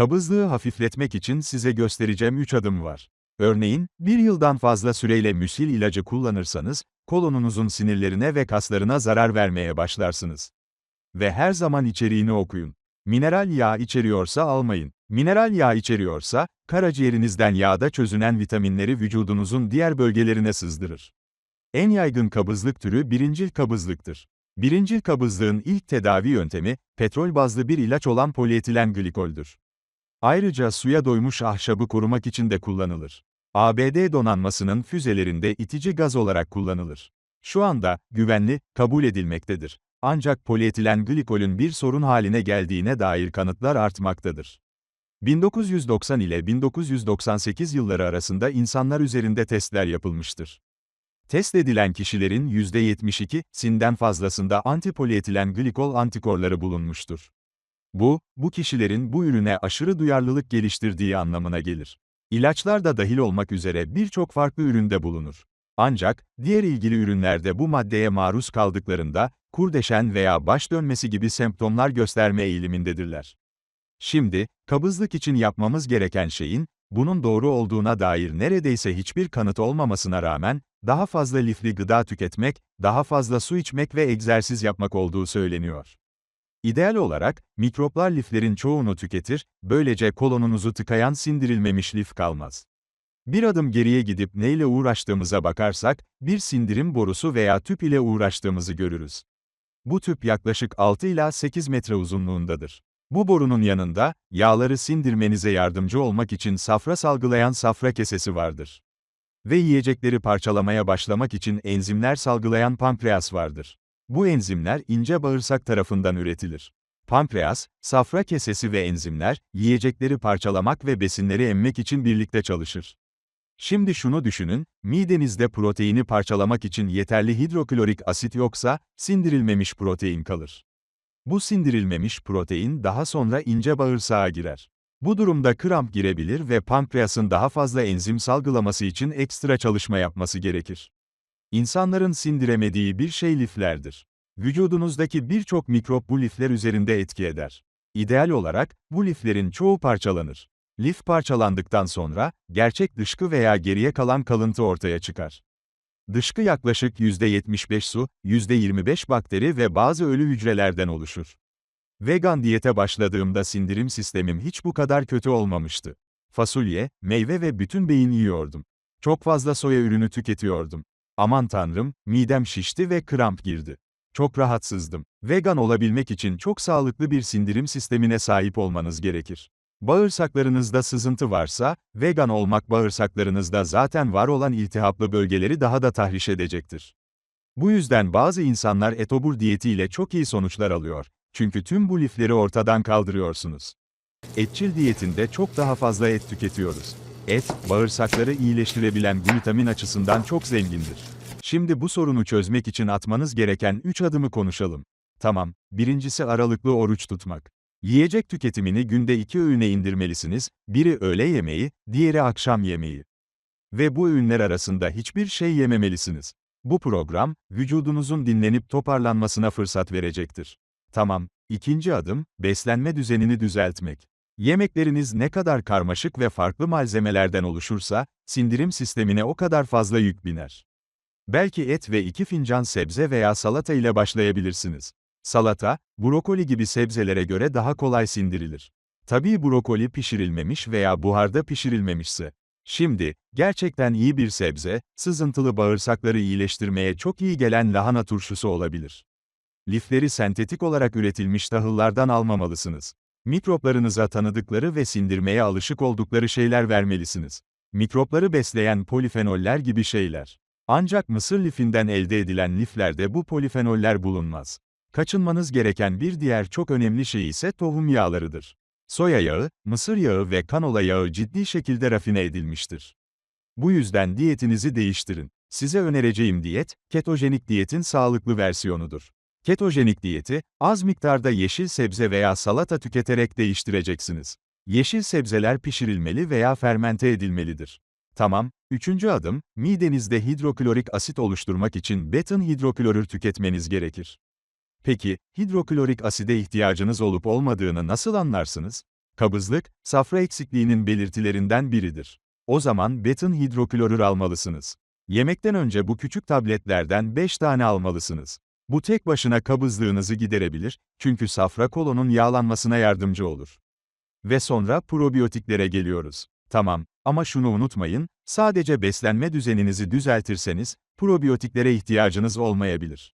Kabızlığı hafifletmek için size göstereceğim 3 adım var. Örneğin, bir yıldan fazla süreyle müsil ilacı kullanırsanız, kolonunuzun sinirlerine ve kaslarına zarar vermeye başlarsınız. Ve her zaman içeriğini okuyun. Mineral yağ içeriyorsa almayın. Mineral yağ içeriyorsa, karaciğerinizden yağda çözünen vitaminleri vücudunuzun diğer bölgelerine sızdırır. En yaygın kabızlık türü birincil kabızlıktır. Birincil kabızlığın ilk tedavi yöntemi, petrol bazlı bir ilaç olan polietilen glikoldür. Ayrıca suya doymuş ahşabı korumak için de kullanılır. ABD donanmasının füzelerinde itici gaz olarak kullanılır. Şu anda, güvenli, kabul edilmektedir. Ancak polietilen glikolün bir sorun haline geldiğine dair kanıtlar artmaktadır. 1990 ile 1998 yılları arasında insanlar üzerinde testler yapılmıştır. Test edilen kişilerin %72'sinden fazlasında antipolietilen glikol antikorları bulunmuştur. Bu, bu kişilerin bu ürüne aşırı duyarlılık geliştirdiği anlamına gelir. İlaçlar da dahil olmak üzere birçok farklı üründe bulunur. Ancak, diğer ilgili ürünlerde bu maddeye maruz kaldıklarında, kurdeşen veya baş dönmesi gibi semptomlar gösterme eğilimindedirler. Şimdi, kabızlık için yapmamız gereken şeyin, bunun doğru olduğuna dair neredeyse hiçbir kanıt olmamasına rağmen, daha fazla lifli gıda tüketmek, daha fazla su içmek ve egzersiz yapmak olduğu söyleniyor. İdeal olarak, mikroplar liflerin çoğunu tüketir, böylece kolonunuzu tıkayan sindirilmemiş lif kalmaz. Bir adım geriye gidip neyle uğraştığımıza bakarsak, bir sindirim borusu veya tüp ile uğraştığımızı görürüz. Bu tüp yaklaşık 6 ila 8 metre uzunluğundadır. Bu borunun yanında, yağları sindirmenize yardımcı olmak için safra salgılayan safra kesesi vardır. Ve yiyecekleri parçalamaya başlamak için enzimler salgılayan pankreas vardır. Bu enzimler ince bağırsak tarafından üretilir. Pankreas, safra kesesi ve enzimler, yiyecekleri parçalamak ve besinleri emmek için birlikte çalışır. Şimdi şunu düşünün, midenizde proteini parçalamak için yeterli hidroklorik asit yoksa, sindirilmemiş protein kalır. Bu sindirilmemiş protein daha sonra ince bağırsağa girer. Bu durumda kramp girebilir ve pankreasın daha fazla enzim salgılaması için ekstra çalışma yapması gerekir. İnsanların sindiremediği bir şey liflerdir. Vücudunuzdaki birçok mikrop bu lifler üzerinde etki eder. İdeal olarak, bu liflerin çoğu parçalanır. Lif parçalandıktan sonra, gerçek dışkı veya geriye kalan kalıntı ortaya çıkar. Dışkı yaklaşık %75 su, %25 bakteri ve bazı ölü hücrelerden oluşur. Vegan diyete başladığımda sindirim sistemim hiç bu kadar kötü olmamıştı. Fasulye, meyve ve bütün beyin yiyordum. Çok fazla soya ürünü tüketiyordum. Aman tanrım, midem şişti ve kramp girdi. Çok rahatsızdım. Vegan olabilmek için çok sağlıklı bir sindirim sistemine sahip olmanız gerekir. Bağırsaklarınızda sızıntı varsa, vegan olmak bağırsaklarınızda zaten var olan iltihaplı bölgeleri daha da tahriş edecektir. Bu yüzden bazı insanlar etobur diyetiyle çok iyi sonuçlar alıyor. Çünkü tüm bu lifleri ortadan kaldırıyorsunuz. Etçil diyetinde çok daha fazla et tüketiyoruz. Et, bağırsakları iyileştirebilen glutamin açısından çok zengindir. Şimdi bu sorunu çözmek için atmanız gereken 3 adımı konuşalım. Tamam, birincisi aralıklı oruç tutmak. Yiyecek tüketimini günde iki öğüne indirmelisiniz, biri öğle yemeği, diğeri akşam yemeği. Ve bu öğünler arasında hiçbir şey yememelisiniz. Bu program, vücudunuzun dinlenip toparlanmasına fırsat verecektir. Tamam, ikinci adım, beslenme düzenini düzeltmek. Yemekleriniz ne kadar karmaşık ve farklı malzemelerden oluşursa, sindirim sistemine o kadar fazla yük biner. Belki et ve iki fincan sebze veya salata ile başlayabilirsiniz. Salata, brokoli gibi sebzelere göre daha kolay sindirilir. Tabii brokoli pişirilmemiş veya buharda pişirilmemişse. Şimdi, gerçekten iyi bir sebze, sızıntılı bağırsakları iyileştirmeye çok iyi gelen lahana turşusu olabilir. Lifleri sentetik olarak üretilmiş tahıllardan almamalısınız. Mikroplarınıza tanıdıkları ve sindirmeye alışık oldukları şeyler vermelisiniz. Mikropları besleyen polifenoller gibi şeyler. Ancak mısır lifinden elde edilen liflerde bu polifenoller bulunmaz. Kaçınmanız gereken bir diğer çok önemli şey ise tohum yağlarıdır. Soya yağı, mısır yağı ve kanola yağı ciddi şekilde rafine edilmiştir. Bu yüzden diyetinizi değiştirin. Size önereceğim diyet, ketojenik diyetin sağlıklı versiyonudur. Ketojenik diyeti, az miktarda yeşil sebze veya salata tüketerek değiştireceksiniz. Yeşil sebzeler pişirilmeli veya fermente edilmelidir. Tamam, üçüncü adım, midenizde hidroklorik asit oluşturmak için betin hidroklorür tüketmeniz gerekir. Peki, hidroklorik aside ihtiyacınız olup olmadığını nasıl anlarsınız? Kabızlık, safra eksikliğinin belirtilerinden biridir. O zaman betin hidroklorür almalısınız. Yemekten önce bu küçük tabletlerden 5 tane almalısınız. Bu tek başına kabızlığınızı giderebilir, çünkü safra kolonun yağlanmasına yardımcı olur. Ve sonra probiyotiklere geliyoruz. Tamam, ama şunu unutmayın, sadece beslenme düzeninizi düzeltirseniz, probiyotiklere ihtiyacınız olmayabilir.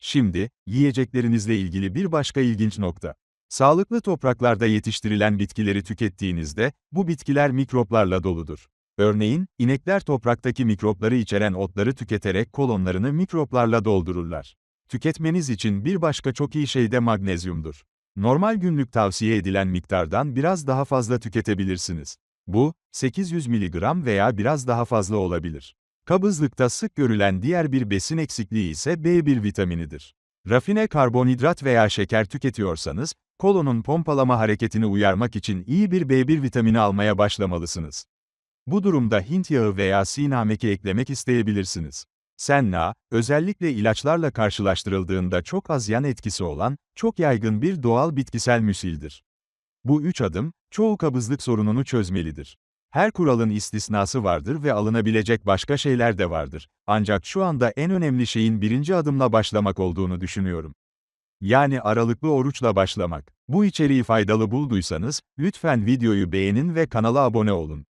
Şimdi, yiyeceklerinizle ilgili bir başka ilginç nokta. Sağlıklı topraklarda yetiştirilen bitkileri tükettiğinizde, bu bitkiler mikroplarla doludur. Örneğin, inekler topraktaki mikropları içeren otları tüketerek kolonlarını mikroplarla doldururlar. Tüketmeniz için bir başka çok iyi şey de magnezyumdur. Normal günlük tavsiye edilen miktardan biraz daha fazla tüketebilirsiniz. Bu, 800 mg veya biraz daha fazla olabilir. Kabızlıkta sık görülen diğer bir besin eksikliği ise B1 vitaminidir. Rafine karbonhidrat veya şeker tüketiyorsanız, kolonun pompalama hareketini uyarmak için iyi bir B1 vitamini almaya başlamalısınız. Bu durumda Hint yağı veya sinameki eklemek isteyebilirsiniz. Senna, özellikle ilaçlarla karşılaştırıldığında çok az yan etkisi olan, çok yaygın bir doğal bitkisel müsildir. Bu üç adım, çoğu kabızlık sorununu çözmelidir. Her kuralın istisnası vardır ve alınabilecek başka şeyler de vardır. Ancak şu anda en önemli şeyin birinci adımla başlamak olduğunu düşünüyorum. Yani aralıklı oruçla başlamak. Bu içeriği faydalı bulduysanız, lütfen videoyu beğenin ve kanala abone olun.